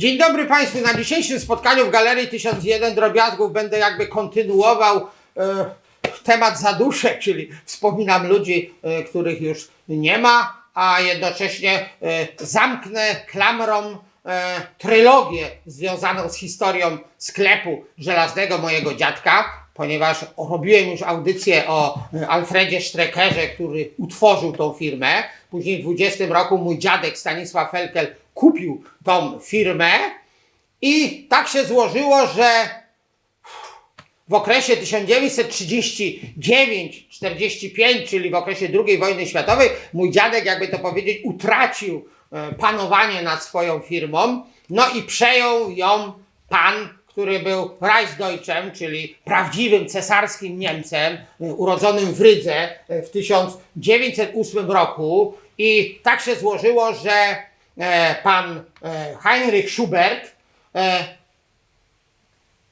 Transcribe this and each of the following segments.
Dzień dobry Państwu. Na dzisiejszym spotkaniu w Galerii 1001 Drobiazgów będę jakby kontynuował e, temat zaduszek, czyli wspominam ludzi, e, których już nie ma, a jednocześnie e, zamknę klamrą e, trylogię związaną z historią sklepu żelaznego mojego dziadka, ponieważ robiłem już audycję o e, Alfredzie Streckerze, który utworzył tą firmę. Później w 20 roku mój dziadek Stanisław Felkel kupił tą firmę i tak się złożyło, że w okresie 1939-45, czyli w okresie II wojny światowej, mój dziadek, jakby to powiedzieć, utracił e, panowanie nad swoją firmą, no i przejął ją pan, który był Reichsdeutschem, czyli prawdziwym cesarskim Niemcem, e, urodzonym w Rydze e, w 1908 roku. I tak się złożyło, że pan e, Heinrich Schubert e,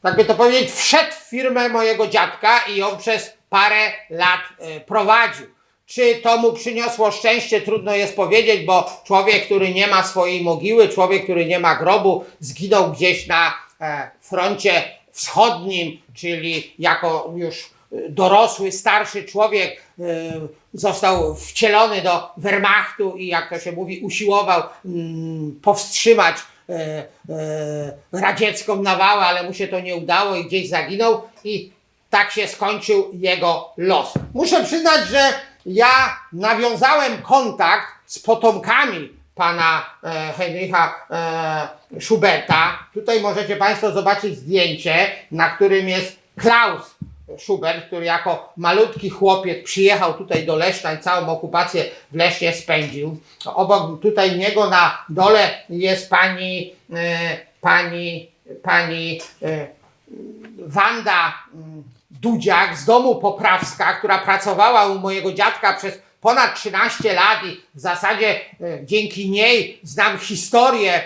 tak by to powiedzieć, wszedł w firmę mojego dziadka i ją przez parę lat e, prowadził. Czy to mu przyniosło szczęście, trudno jest powiedzieć, bo człowiek, który nie ma swojej mogiły, człowiek, który nie ma grobu, zginął gdzieś na e, froncie wschodnim, czyli jako już e, dorosły, starszy człowiek e, został wcielony do Wehrmachtu i jak to się mówi, usiłował mm, powstrzymać e, e, radziecką nawałę, ale mu się to nie udało i gdzieś zaginął i tak się skończył jego los. Muszę przyznać, że ja nawiązałem kontakt z potomkami pana Heinricha e, Schuberta. Tutaj możecie Państwo zobaczyć zdjęcie, na którym jest Klaus Schubert, który jako malutki chłopiec przyjechał tutaj do Leszna i całą okupację w Lesznie spędził. Obok tutaj niego na dole jest pani, e, pani, pani e, Wanda mm, Dudziak z domu Poprawska, która pracowała u mojego dziadka przez ponad 13 lat i w zasadzie e, dzięki niej znam historię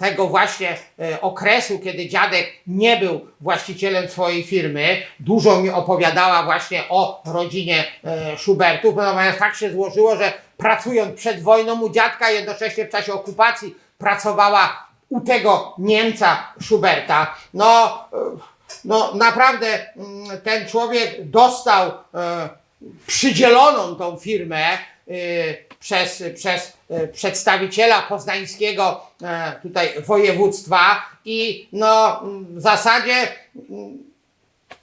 tego właśnie e, okresu, kiedy dziadek nie był właścicielem swojej firmy. Dużo mi opowiadała właśnie o rodzinie e, Schubertów, natomiast tak się złożyło, że pracując przed wojną u dziadka, jednocześnie w czasie okupacji pracowała u tego Niemca Schuberta. No, e, no naprawdę mm, ten człowiek dostał przydzieloną tą firmę przez, przez e, przedstawiciela poznańskiego e, tutaj województwa i no w zasadzie mm,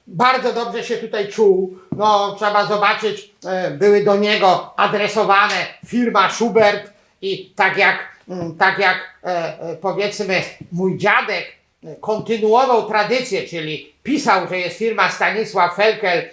bardzo dobrze się tutaj czuł. No, trzeba zobaczyć, e, były do niego adresowane firma Schubert i tak jak, mm, tak jak e, powiedzmy mój dziadek kontynuował tradycję, czyli pisał, że jest firma Stanisław Felkel,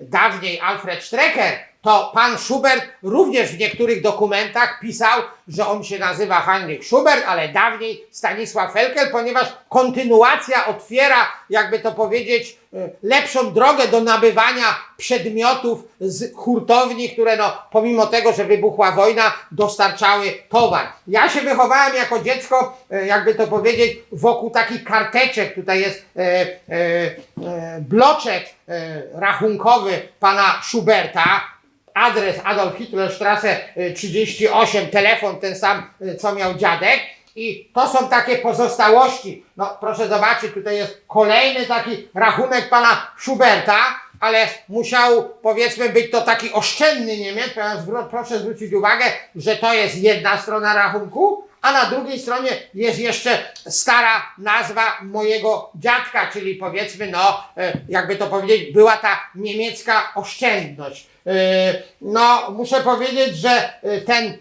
dawniej Alfred Strecker, to pan Schubert również w niektórych dokumentach pisał, że on się nazywa Heinrich Schubert, ale dawniej Stanisław Felkel, ponieważ kontynuacja otwiera, jakby to powiedzieć, e, lepszą drogę do nabywania przedmiotów z hurtowni, które no, pomimo tego, że wybuchła wojna, dostarczały towar. Ja się wychowałem jako dziecko, e, jakby to powiedzieć, wokół takich karteczek. Tutaj jest e, e, e, bloczek e, rachunkowy pana Schuberta, adres Adolf Hitler Strasse y, 38, telefon ten sam, y, co miał dziadek. I to są takie pozostałości. No proszę zobaczyć, tutaj jest kolejny taki rachunek pana Schuberta, ale musiał powiedzmy być to taki oszczędny Niemiec, ponieważ proszę zwrócić uwagę, że to jest jedna strona rachunku, a na drugiej stronie jest jeszcze stara nazwa mojego dziadka, czyli powiedzmy, no, e, jakby to powiedzieć, była ta niemiecka oszczędność. E, No, muszę powiedzieć, że e, ten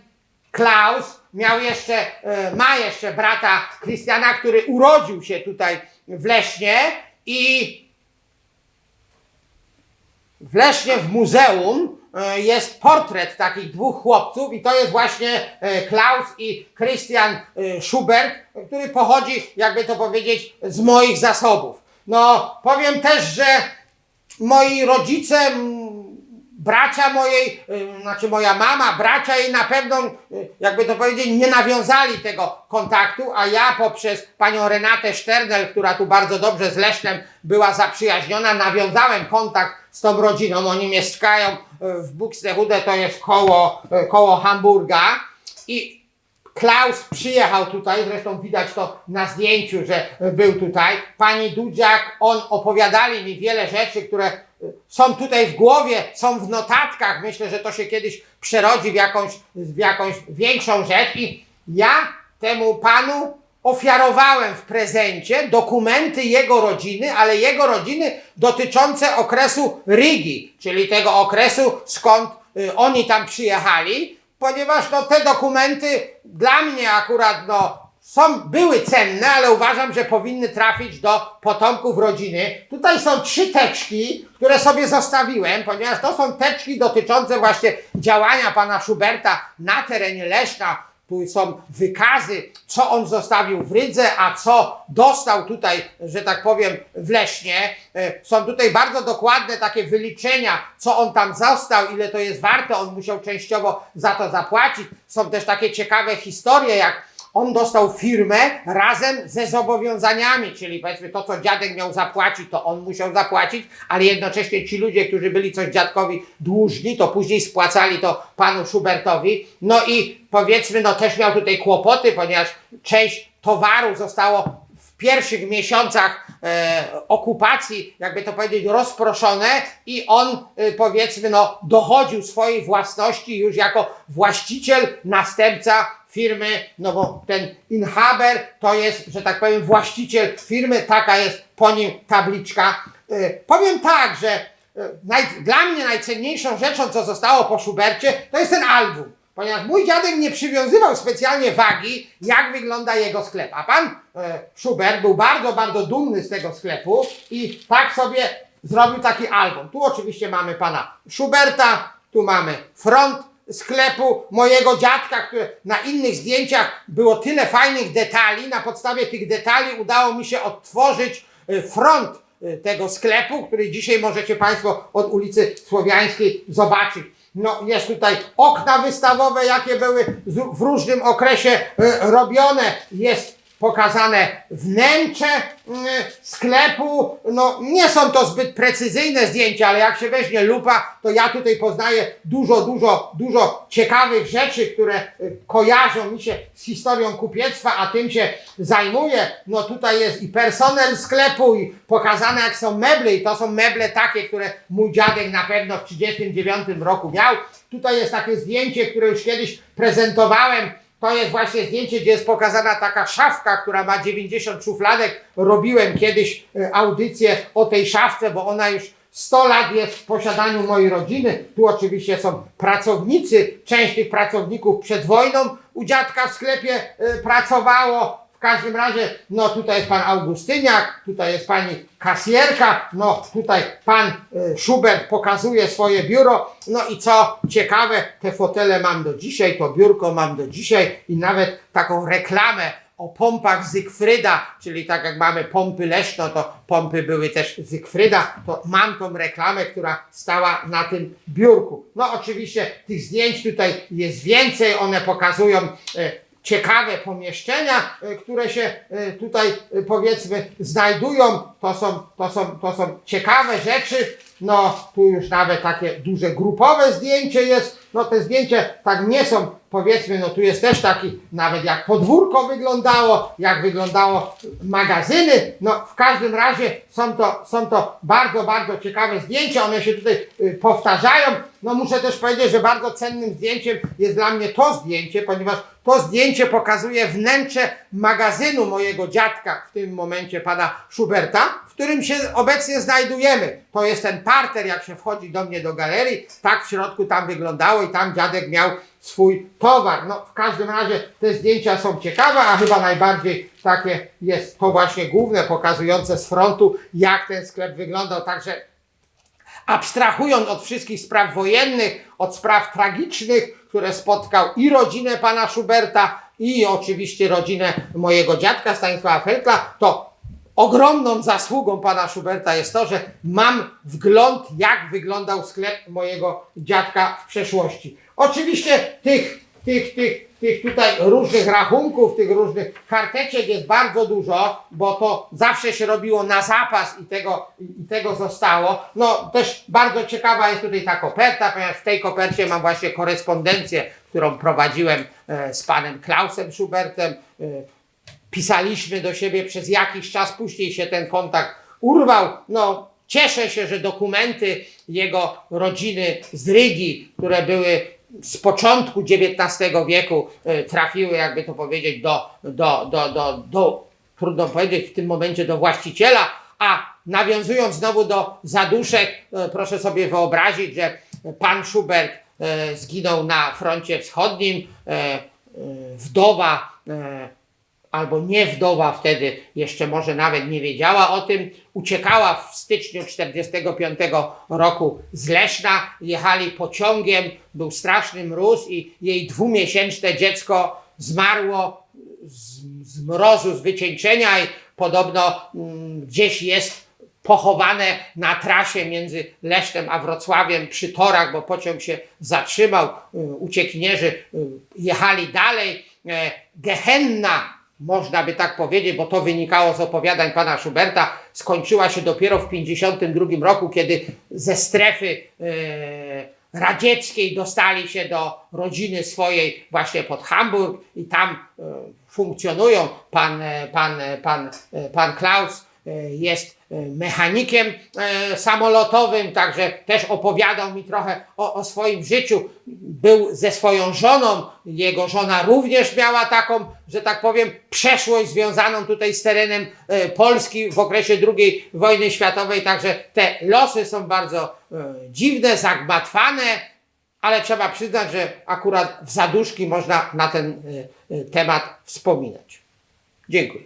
Klaus miał jeszcze, ma jeszcze brata Christiana, który urodził się tutaj w Lesznie i w Lesznie w muzeum jest portret takich dwóch chłopców i to jest właśnie e, Klaus i Christian e, Schubert, który pochodzi, jakby to powiedzieć, z moich zasobów. No, powiem też, że moi rodzice, bracia mojej, y, znaczy moja mama, bracia jej na pewno, y, jakby to powiedzieć, nie nawiązali tego kontaktu, a ja poprzez panią Renatę Szternel, która tu bardzo dobrze z Lesznem była zaprzyjaźniona, nawiązałem kontakt z tą rodziną. Oni mieszkają y, w Buxtehude, to jest koło, koło Hamburga i Klaus przyjechał tutaj, zresztą widać to na zdjęciu, że był tutaj. Pani Dudziak, on opowiadali mi wiele rzeczy, które są tutaj w głowie, są w notatkach. Myślę, że to się kiedyś przerodzi w jakąś, w jakąś większą rzecz. I ja temu panu ofiarowałem w prezencie dokumenty jego rodziny, ale jego rodziny dotyczące okresu Rigi, czyli tego okresu, skąd y, oni tam przyjechali, ponieważ no, te dokumenty dla mnie akurat no, są, były cenne, ale uważam, że powinny trafić do potomków rodziny. Tutaj są trzy teczki, które sobie zostawiłem, ponieważ to są teczki dotyczące właśnie działania pana Schuberta na terenie Leszna. Tu są wykazy, co on zostawił w Rydze, a co dostał tutaj, że tak powiem, w Lesznie. E, Są tutaj bardzo dokładne takie wyliczenia, co on tam został, ile to jest warte. On musiał częściowo za to zapłacić. Są też takie ciekawe historie, jak on dostał firmę razem ze zobowiązaniami, czyli powiedzmy to, co dziadek miał zapłacić, to on musiał zapłacić, ale jednocześnie ci ludzie, którzy byli coś dziadkowi dłużni, to później spłacali to panu Schubertowi. No i powiedzmy, no też miał tutaj kłopoty, ponieważ część towaru zostało pierwszych miesiącach e, okupacji, jakby to powiedzieć, rozproszone i on e, powiedzmy, no dochodził swojej własności już jako właściciel, następca firmy, no bo ten inhaber to jest, że tak powiem, właściciel firmy, taka jest po nim tabliczka. E, powiem tak, że naj, dla mnie najcenniejszą rzeczą, co zostało po Schubercie, to jest ten album. Ponieważ mój dziadek nie przywiązywał specjalnie wagi, jak wygląda jego sklep. A pan e, Schubert był bardzo, bardzo dumny z tego sklepu i tak sobie zrobił taki album. Tu oczywiście mamy pana Schuberta, tu mamy front sklepu mojego dziadka, który na innych zdjęciach było tyle fajnych detali. Na podstawie tych detali udało mi się odtworzyć e, front e, tego sklepu, który dzisiaj możecie Państwo od ulicy Słowiańskiej zobaczyć. No, jest tutaj okna wystawowe, jakie były w różnym okresie e, robione. Jest pokazane wnętrze mm, sklepu. No, nie są to zbyt precyzyjne zdjęcia, ale jak się weźmie lupa, to ja tutaj poznaję dużo, dużo, dużo ciekawych rzeczy, które y, kojarzą mi się z historią kupiectwa, a tym się zajmuję. No tutaj jest i personel sklepu, i pokazane jak są meble, i to są meble takie, które mój dziadek na pewno w 1939 roku miał. Tutaj jest takie zdjęcie, które już kiedyś prezentowałem. To jest właśnie zdjęcie, gdzie jest pokazana taka szafka, która ma 90 szufladek. Robiłem kiedyś e, audycję o tej szafce, bo ona już 100 lat jest w posiadaniu mojej rodziny. Tu oczywiście są pracownicy. Część tych pracowników przed wojną u dziadka w sklepie e, pracowało. W każdym razie, no tutaj jest pan Augustyniak, tutaj jest pani kasjerka, no tutaj pan e, Schubert pokazuje swoje biuro. No i co ciekawe, te fotele mam do dzisiaj, to biurko mam do dzisiaj i nawet taką reklamę o pompach Zygfryda, czyli tak jak mamy pompy Leszno, to pompy były też Zygfryda, to mam tą reklamę, która stała na tym biurku. No oczywiście tych zdjęć tutaj jest więcej, one pokazują e, ciekawe pomieszczenia, e, które się e, tutaj e, powiedzmy znajdują. To są, to są, to są ciekawe rzeczy. No tu już nawet takie duże grupowe zdjęcie jest. No te zdjęcia tak nie są, powiedzmy, no tu jest też taki nawet jak podwórko wyglądało, jak wyglądało magazyny. No w każdym razie są to, są to bardzo, bardzo ciekawe zdjęcia. One się tutaj y, powtarzają. No muszę też powiedzieć, że bardzo cennym zdjęciem jest dla mnie to zdjęcie, ponieważ to zdjęcie pokazuje wnętrze magazynu mojego dziadka, w tym momencie pana Schuberta, w którym się obecnie znajdujemy. To jest ten parter, jak się wchodzi do mnie do galerii. Tak w środku tam wyglądało i tam dziadek miał swój towar. No w każdym razie te zdjęcia są ciekawe, a chyba najbardziej takie jest to właśnie główne, pokazujące z frontu, jak ten sklep wyglądał. Także abstrahując od wszystkich spraw wojennych, od spraw tragicznych, które spotkał i rodzinę pana Schuberta, i oczywiście rodzinę mojego dziadka Stanisława Felkla, to ogromną zasługą pana Schuberta jest to, że mam wgląd, jak wyglądał sklep mojego dziadka w przeszłości. Oczywiście tych tych, tych, tych tutaj różnych rachunków, tych różnych karteczek jest bardzo dużo, bo to zawsze się robiło na zapas i tego, i tego zostało. No też bardzo ciekawa jest tutaj ta koperta, ponieważ w tej kopercie mam właśnie korespondencję, którą prowadziłem e, z panem Klausem Schubertem. Pisaliśmy do siebie przez jakiś czas, później się ten kontakt urwał. No, cieszę się, że dokumenty jego rodziny z Rygi, które były z początku XIX wieku, e, trafiły, jakby to powiedzieć, do, do, do, do, do, trudno powiedzieć w tym momencie, do właściciela, a nawiązując znowu do zaduszek, e, proszę sobie wyobrazić, że pan Schubert e, zginął na froncie wschodnim, wdowa albo nie wdowa wtedy jeszcze może nawet nie wiedziała o tym, uciekała w styczniu 45 roku z Leszna, jechali pociągiem, był straszny mróz i jej dwumiesięczne dziecko zmarło z, z mrozu, z wycieńczenia i podobno mm, gdzieś jest pochowane na trasie między Lesznem a Wrocławiem przy torach, bo pociąg się zatrzymał. Y, Uciekinierzy y, jechali dalej. E, Gehenna, można by tak powiedzieć, bo to wynikało z opowiadań pana Schuberta, skończyła się dopiero w 1952 roku, kiedy ze strefy e, radzieckiej dostali się do rodziny swojej właśnie pod Hamburg i tam e, funkcjonują. Pan, e, pan, e, pan, e, pan Klaus e, jest mechanikiem e, samolotowym, także też opowiadał mi trochę o, o swoim życiu. Był ze swoją żoną, jego żona również miała taką, że tak powiem, przeszłość związaną tutaj z terenem e, Polski w okresie II wojny światowej, także te losy są bardzo e, dziwne, zagmatwane, ale trzeba przyznać, że akurat w zaduszki można na ten e, e, temat wspominać. Dziękuję.